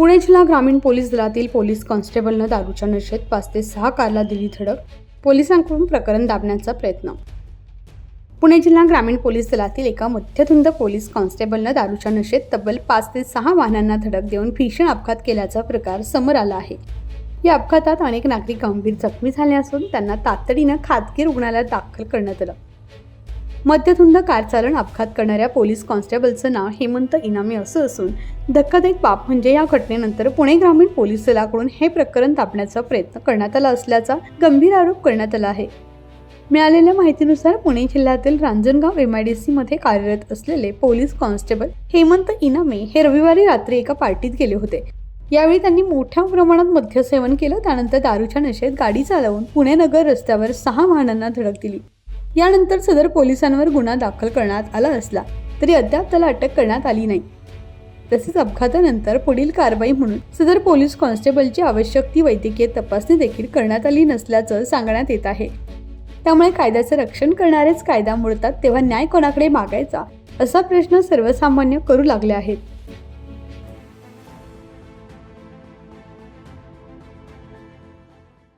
पुणे जिल्हा ग्रामीण पोलीस दलातील पोलीस कॉन्स्टेबलनं दारूच्या नशेत पाच ते सहा कारला दिली धडक पोलिसांकडून प्रकरण दाबण्याचा प्रयत्न. पुणे जिल्हा ग्रामीण पोलीस दलातील एका मध्यधुंद पोलीस कॉन्स्टेबलनं दारूच्या नशेत तब्बल पाच ते सहा वाहनांना धडक देऊन भीषण अपघात केल्याचा प्रकार समोर आला आहे. या अपघातात अनेक नागरिक गंभीर जखमी झाले असून त्यांना तातडीनं खाजगी रुग्णालयात दाखल करण्यात आलं. मद्यधुंद कार चालन अपघात करणाऱ्या पोलीस कॉन्स्टेबलचं नाव हेमंत इनामे असं असून धक्कादायक बाब म्हणजे या घटनेनंतर पुणे ग्रामीण पोलीस दलाकडून हे प्रकरण तापण्याचा प्रयत्न करण्यात आला असल्याचा गंभीर आरोप करण्यात आला आहे. मिळालेल्या माहितीनुसार पुणे जिल्ह्यातील रांजणगाव एम आय डी सीमध्ये कार्यरत असलेले पोलीस कॉन्स्टेबल हेमंत इनामे हे रविवारी रात्री एका पार्टीत गेले होते. यावेळी त्यांनी मोठ्या प्रमाणात मद्यसेवन केलं त्यानंतर दारूच्या नशेत गाडी चालवून पुणे नगर रस्त्यावर सहा वाहनांना धडक दिली. यानंतर सदर पोलिसांवर गुन्हा दाखल करण्यात आला असला तरी अद्याप त्याला अटक करण्यात आली नाही. तसेच अपघातानंतर पुढील कारवाई म्हणून सदर पोलीस कॉन्स्टेबलची आवश्यक ती वैद्यकीय तपासणी देखील करण्यात आली नसल्याचं सांगण्यात येत आहे. त्यामुळे कायद्याचं रक्षण करणारेच कायदा मोडतात तेव्हा न्याय कोणाकडे मागायचा असा प्रश्न सर्वसामान्य करू लागले आहेत.